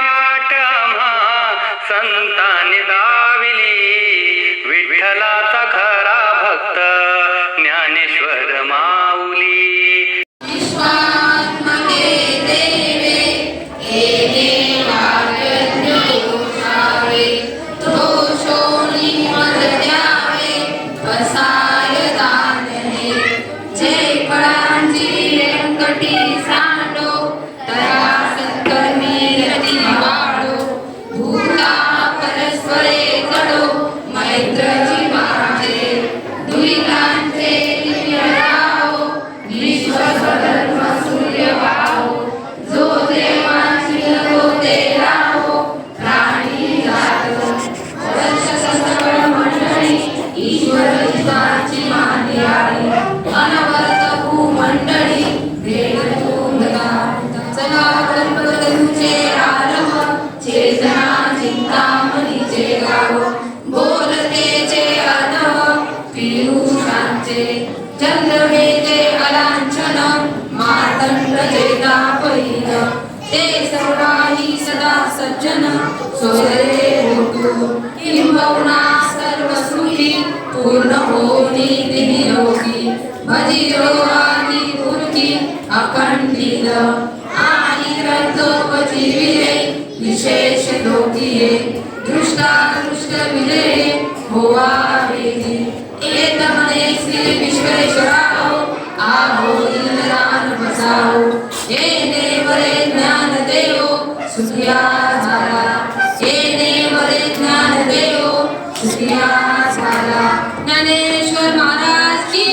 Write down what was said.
వాటమా? సంతానిదా परस्परे कडो मैत्रची माझे दुईकांचे राहो विश्वधर्म सूर्य भाव जो देवांची तो ते राहो प्राणी मंडळी ईश्वर ईश्वराची माने आली अनवर्त भूमंडळी भेट तुंदगा चला कल्पतरूचे आरंभ चेतना चिंता अलांछन मातंड चेता पहिल ते सर्वाही सदा सज्जन सोयरे किंबहुना सर्व सुखी पूर्ण होनी तिन्ही योगी भजिरो आदी अखंडित. आणि ग्रंथोपची विजय विशेष लोकीये. दृष्टा दृष्ट विजय होवा स्त्रिया झाला सेनेमध्ये ज्ञान देव स्त्रिया झाला. ज्ञानेश्वर महाराज की